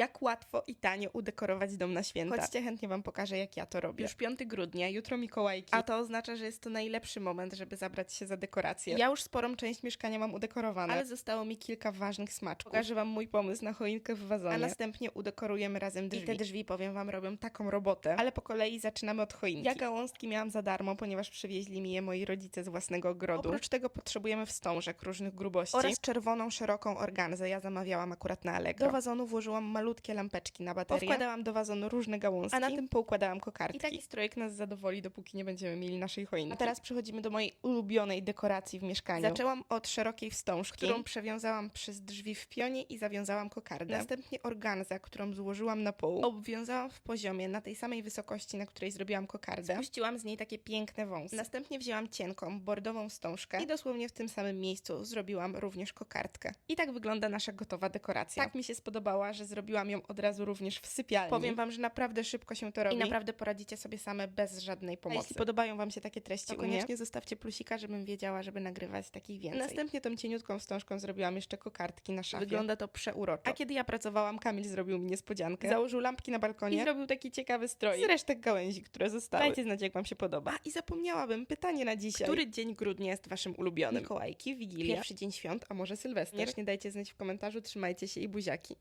jak łatwo i tanio udekorować dom na święta. Chodźcie, chętnie Wam pokażę, jak ja to robię. Już 5 grudnia, jutro Mikołajki, a to oznacza, że jest to najlepszy moment, żeby zabrać się za dekorację. Ja już sporą część mieszkania mam udekorowane, ale zostało mi kilka ważnych smaczków. Pokażę Wam mój pomysł na choinkę w wazonie, a następnie udekorujemy razem drzwi. I te drzwi, powiem Wam, robią taką robotę. Ale po kolei zaczynamy od choinki. Ja gałązki miałam za darmo, ponieważ przywieźli mi je moi rodzice z własnego ogrodu. Oprócz tego potrzebujemy wstążek różnych grubości oraz czerwoną, szeroką organzę. Ja zamawiałam akurat na Allegro. Do wazonu włożyłam malutkie lampeczki na baterię. Wkładałam do wazonu różne gałązki, a na tym poukładałam kokardki. I taki strojek nas zadowoli, dopóki nie będziemy mieli naszej choinki. A teraz przechodzimy do mojej ulubionej dekoracji w mieszkaniu. Zaczęłam od szerokiej wstążki, którą przewiązałam przez drzwi w pionie i zawiązałam kokardę. Następnie organza, którą złożyłam na pół, obwiązałam w poziomie na tej samej wysokości, na której zrobiłam kokardę. Spuściłam z niej takie piękne wąsy. Następnie wzięłam cienką, bordową wstążkę i dosłownie w tym samym miejscu zrobiłam również kokardkę. I tak wygląda nasza gotowa dekoracja. Tak mi się spodobała, że zrobiłam ją od razu również w sypialni. Powiem wam, że naprawdę szybko się to robi i naprawdę poradzicie sobie same bez żadnej pomocy. A jeśli podobają wam się takie treści, to koniecznie zostawcie plusika, żebym wiedziała, żeby nagrywać takich więcej. Następnie tą cieniutką wstążką zrobiłam jeszcze kokardki na szafie. Wygląda to przeuroczo. A kiedy ja pracowałam, Kamil zrobił mi niespodziankę. Założył lampki na balkonie i zrobił taki ciekawy stroj z resztek gałęzi, które zostały. Dajcie znać, jak wam się podoba. A i zapomniałabym, pytanie na dzisiaj. Który dzień grudnia jest waszym ulubionym? Mikołajki, Wigilia, pierwszy dzień świąt, a może Sylwester? Koniecznie dajcie znać w komentarzu, trzymajcie się i buziaki.